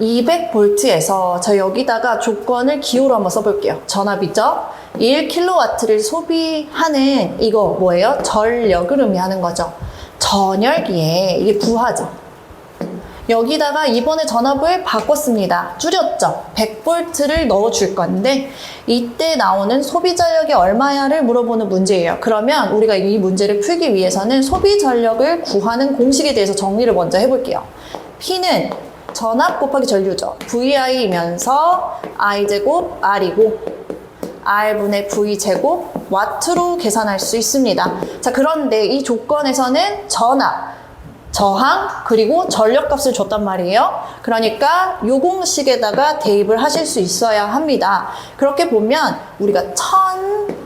200V에서 저 여기다가 조건을 기호로 한번 써볼게요. 전압이죠? 1kW를 소비하는 이거 뭐예요? 전력을 의미하는 거죠. 전열기에 이게 부하죠. 여기다가 이번에 전압을 바꿨습니다. 줄였죠. 100V를 넣어줄 건데 이때 나오는 소비 전력이 얼마야를 물어보는 문제예요. 그러면 우리가 이 문제를 풀기 위해서는 소비 전력을 구하는 공식에 대해서 정리를 먼저 해볼게요. P는 전압 곱하기 전류죠. VI이면서 I제곱 R이고 R분의 V 제곱 와트로 계산할 수 있습니다. 자, 그런데 이 조건에서는 전압, 저항, 그리고 전력값을 줬단 말이에요. 그러니까 요 공식에다가 대입을 하실 수 있어야 합니다. 그렇게 보면 우리가 1000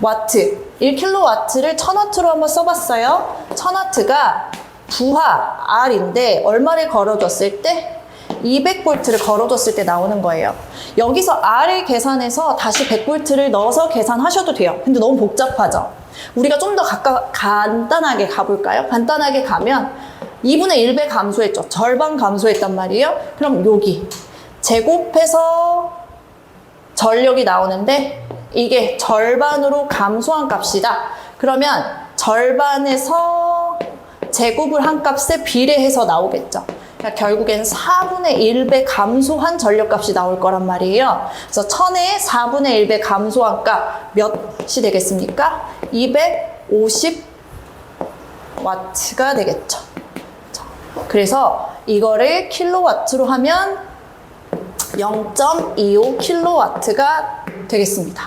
와트, 1kW를 1000와트로 한번 써봤어요. 1000와트가 부하 R인데 얼마를 걸어줬을 때? 200V를 걸어줬을 때 나오는 거예요. 여기서 R을 계산해서 다시 100V를 넣어서 계산하셔도 돼요. 근데 너무 복잡하죠? 우리가 좀 더 간단하게 가볼까요? 간단하게 가면 2분의 1배 감소했죠. 절반 감소했단 말이에요. 그럼 여기 제곱해서 전력이 나오는데 이게 절반으로 감소한 값이다. 그러면 절반에서 제곱을 한 값에 비례해서 나오겠죠. 그러니까 결국엔 4분의 1배 감소한 전력값이 나올 거란 말이에요. 그래서 1000에 4분의 1배 감소한 값 몇이 되겠습니까? 250 와트가 되겠죠. 자, 그래서 이거를 킬로와트로 하면 0.25 킬로와트가 되겠습니다.